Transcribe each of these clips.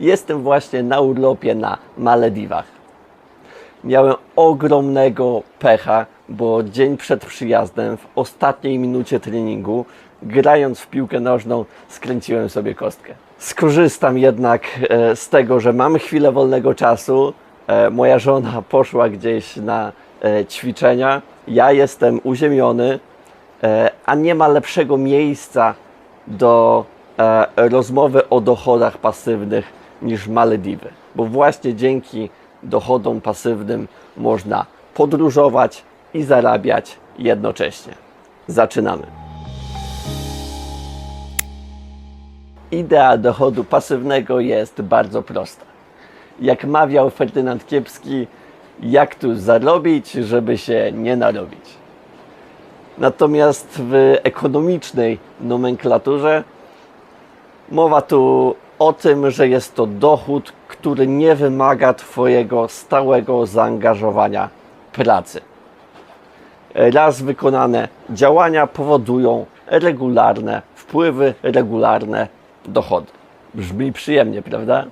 Jestem właśnie na urlopie na Malediwach. Miałem ogromnego pecha, bo dzień przed przyjazdem, w ostatniej minucie treningu, grając w piłkę nożną, skręciłem sobie kostkę. Skorzystam jednak e, z tego, że mamy chwilę wolnego czasu. E, Moja żona poszła gdzieś na e, ćwiczenia. Ja jestem uziemiony, a nie ma lepszego miejsca do rozmowy o dochodach pasywnych niż Malediwy. Bo właśnie dzięki dochodom pasywnym można podróżować i zarabiać jednocześnie. Zaczynamy. Idea dochodu pasywnego jest bardzo prosta. Jak mawiał Ferdynand Kiepski, jak tu zarobić, żeby się nie narobić. Natomiast w ekonomicznej nomenklaturze mowa tu o tym, że jest to dochód, który nie wymaga Twojego stałego zaangażowania pracy. Raz wykonane działania powodują regularne wpływy, regularne dochody. Brzmi przyjemnie, prawda?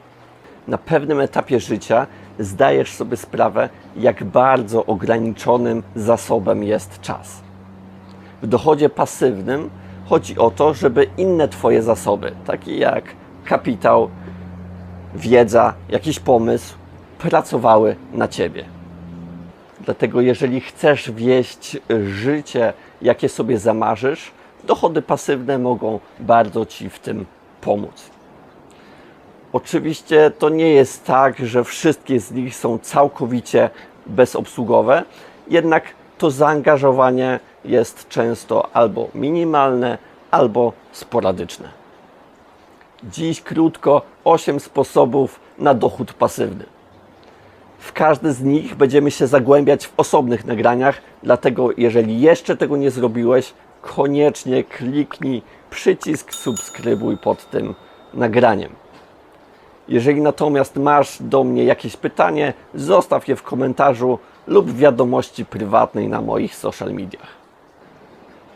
Na pewnym etapie życia zdajesz sobie sprawę, jak bardzo ograniczonym zasobem jest czas. W dochodzie pasywnym chodzi o to, żeby inne Twoje zasoby, takie jak kapitał, wiedza, jakiś pomysł, pracowały na Ciebie. Dlatego, jeżeli chcesz wieść życie, jakie sobie zamarzysz, dochody pasywne mogą bardzo Ci w tym pomóc. Oczywiście to nie jest tak, że wszystkie z nich są całkowicie bezobsługowe, jednak to zaangażowanie jest często albo minimalne, albo sporadyczne. Dziś krótko 8 sposobów na dochód pasywny. W każdy z nich będziemy się zagłębiać w osobnych nagraniach, dlatego jeżeli jeszcze tego nie zrobiłeś, koniecznie kliknij przycisk subskrybuj pod tym nagraniem. Jeżeli natomiast masz do mnie jakieś pytanie, zostaw je w komentarzu lub w wiadomości prywatnej na moich social mediach.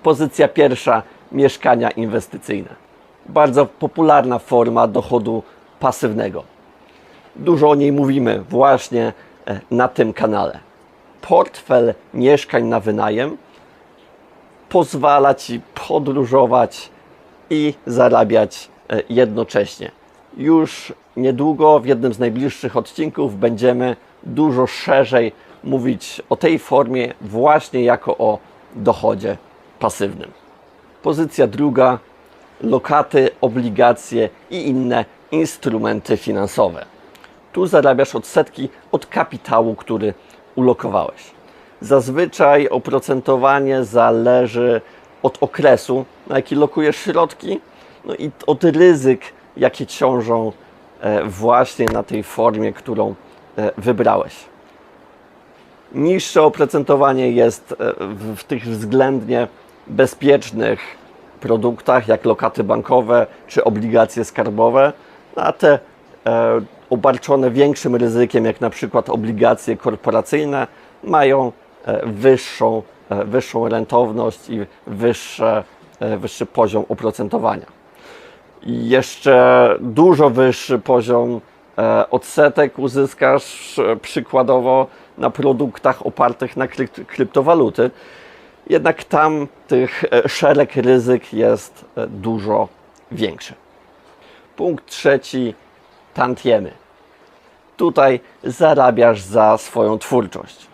Pozycja pierwsza mieszkania inwestycyjne. Bardzo popularna forma dochodu pasywnego. Dużo o niej mówimy właśnie e, na tym kanale. Portfel mieszkań na wynajem pozwala Ci podróżować i zarabiać e, jednocześnie. Już niedługo w jednym z najbliższych odcinków będziemy dużo szerzej mówić o tej formie właśnie jako o dochodzie pasywnym. Pozycja druga lokaty, obligacje i inne instrumenty finansowe. Tu zarabiasz odsetki od kapitału, który ulokowałeś. Zazwyczaj oprocentowanie zależy od okresu, na jaki lokujesz środki, no i od ryzyk, jakie ciążą e, właśnie na tej formie, którą e, wybrałeś. Niższe oprocentowanie jest e, w, w tych względnie bezpiecznych produktach, jak lokaty bankowe czy obligacje skarbowe, no a te e, obarczone większym ryzykiem, jak na przykład obligacje korporacyjne, mają e, wyższą, e, wyższą rentowność i wyższe, e, wyższy poziom oprocentowania. I jeszcze dużo wyższy poziom odsetek uzyskasz przykładowo na produktach opartych na krypt- kryptowaluty. Jednak tam tych e, szereg ryzyk jest e, dużo większy. Punkt trzeci tantiemy. Tutaj zarabiasz za swoją twórczość.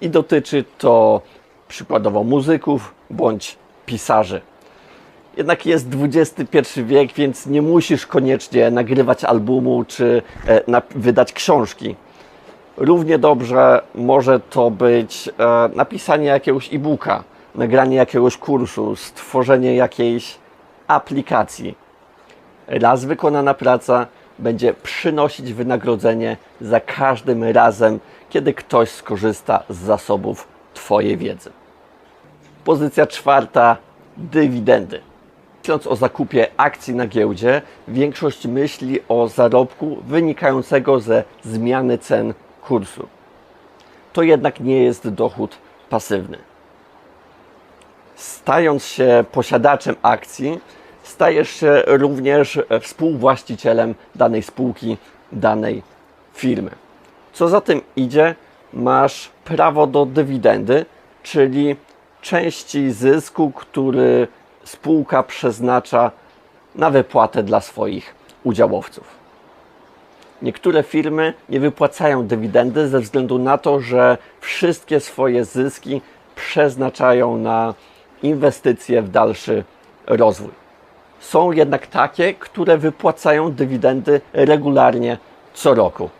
I dotyczy to przykładowo muzyków bądź pisarzy. Jednak jest XXI wiek, więc nie musisz koniecznie nagrywać albumu czy e, wydać książki. Równie dobrze może to być napisanie jakiegoś e-booka, nagranie jakiegoś kursu, stworzenie jakiejś aplikacji. Raz wykonana praca będzie przynosić wynagrodzenie za każdym razem, kiedy ktoś skorzysta z zasobów Twojej wiedzy. Pozycja czwarta dywidendy. Myśląc o zakupie akcji na giełdzie, większość myśli o zarobku wynikającego ze zmiany cen kursu. To jednak nie jest dochód pasywny. Stając się posiadaczem akcji, stajesz się również współwłaścicielem danej spółki, danej firmy. Co za tym idzie, masz prawo do dywidendy, czyli części zysku, który spółka przeznacza na wypłatę dla swoich udziałowców. Niektóre firmy nie wypłacają dywidendy ze względu na to, że wszystkie swoje zyski przeznaczają na inwestycje w dalszy rozwój. Są jednak takie, które wypłacają dywidendy regularnie co roku.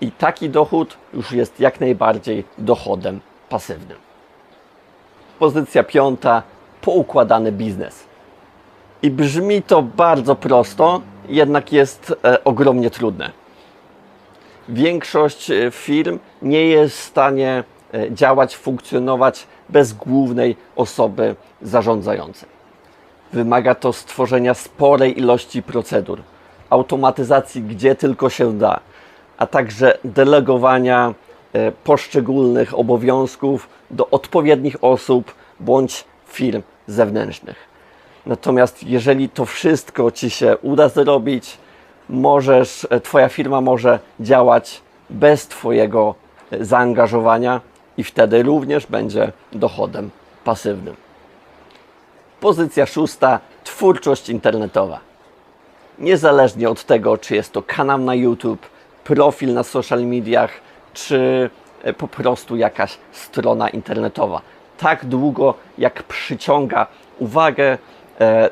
I taki dochód już jest jak najbardziej dochodem pasywnym. Pozycja piąta poukładany biznes. I brzmi to bardzo prosto, jednak jest e, ogromnie trudne. Większość e, firm nie jest w stanie e, działać, funkcjonować bez głównej osoby zarządzającej. Wymaga to stworzenia sporej ilości procedur, automatyzacji gdzie tylko się da, a także delegowania e, poszczególnych obowiązków do odpowiednich osób bądź firm zewnętrznych. Natomiast jeżeli to wszystko Ci się uda zrobić, możesz, e, Twoja firma może działać bez Twojego e, zaangażowania i wtedy również będzie dochodem pasywnym. Pozycja szósta twórczość internetowa. Niezależnie od tego, czy jest to kanał na YouTube, profil na social mediach, czy e, po prostu jakaś strona internetowa. Tak długo, jak przyciąga uwagę, e,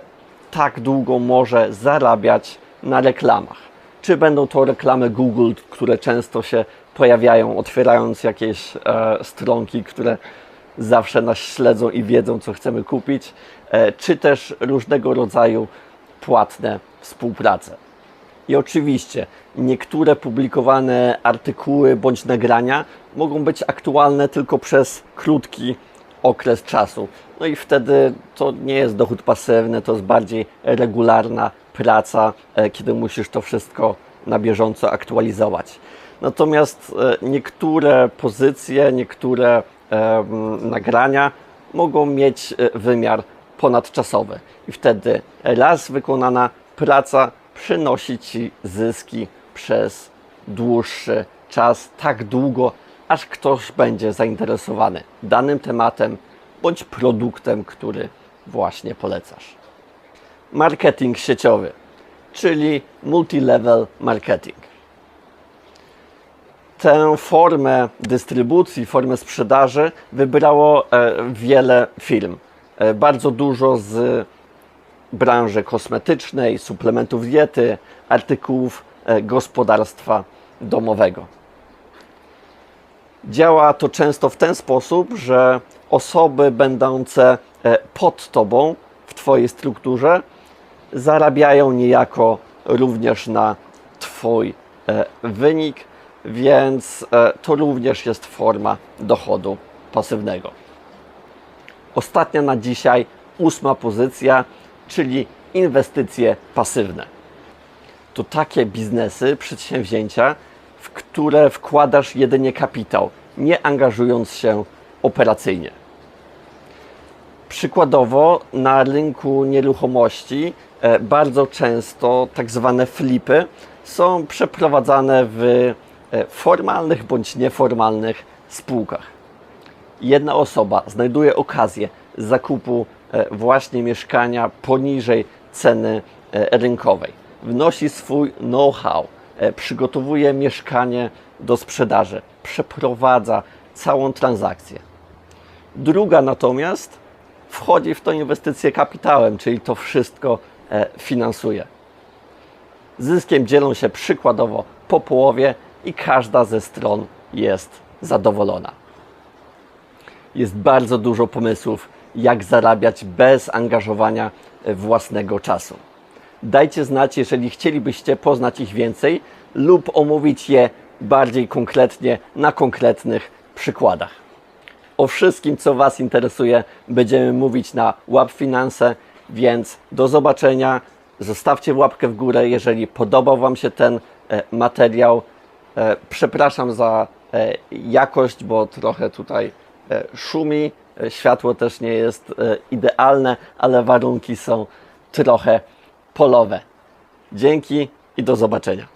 tak długo może zarabiać na reklamach. Czy będą to reklamy Google, które często się pojawiają, otwierając jakieś e, stronki, które zawsze nas śledzą i wiedzą, co chcemy kupić, e, czy też różnego rodzaju płatne współprace. I oczywiście niektóre publikowane artykuły bądź nagrania mogą być aktualne tylko przez krótki okres czasu. No i wtedy to nie jest dochód pasywny, to jest bardziej regularna praca, e, kiedy musisz to wszystko na bieżąco aktualizować. Natomiast e, niektóre pozycje, niektóre e, nagrania mogą mieć wymiar ponadczasowy i wtedy raz wykonana praca przynosi Ci zyski przez dłuższy czas, tak długo, aż ktoś będzie zainteresowany danym tematem bądź produktem, który właśnie polecasz. Marketing sieciowy, czyli multi-level marketing. Tę formę dystrybucji, formę sprzedaży wybrało e, wiele firm. E, bardzo dużo z branży kosmetycznej, suplementów diety, artykułów e, gospodarstwa domowego. Działa to często w ten sposób, że osoby będące pod Tobą w Twojej strukturze zarabiają niejako również na Twój e, wynik, więc to również jest forma dochodu pasywnego. Ostatnia na dzisiaj, ósma pozycja, czyli inwestycje pasywne. To takie biznesy, przedsięwzięcia, w które wkładasz jedynie kapitał, nie angażując się operacyjnie. Przykładowo na rynku nieruchomości e, bardzo często tak zwane flipy są przeprowadzane w e, formalnych bądź nieformalnych spółkach. Jedna osoba znajduje okazję zakupu E, właśnie mieszkania poniżej ceny rynkowej. Wnosi swój know-how, przygotowuje mieszkanie do sprzedaży, przeprowadza całą transakcję. Druga natomiast wchodzi w to inwestycję kapitałem, czyli to wszystko finansuje. Zyskiem dzielą się przykładowo po połowie i każda ze stron jest zadowolona. Jest bardzo dużo pomysłów jak zarabiać bez angażowania własnego czasu. Dajcie znać, jeżeli chcielibyście poznać ich więcej lub omówić je bardziej konkretnie na konkretnych przykładach. O wszystkim, co Was interesuje, będziemy mówić na Łap Finanse, więc do zobaczenia. Zostawcie łapkę w górę, jeżeli podobał Wam się ten e, materiał. E, przepraszam za e, jakość, bo trochę tutaj Szumi, światło też nie jest idealne, ale warunki są trochę polowe. Dzięki i do zobaczenia.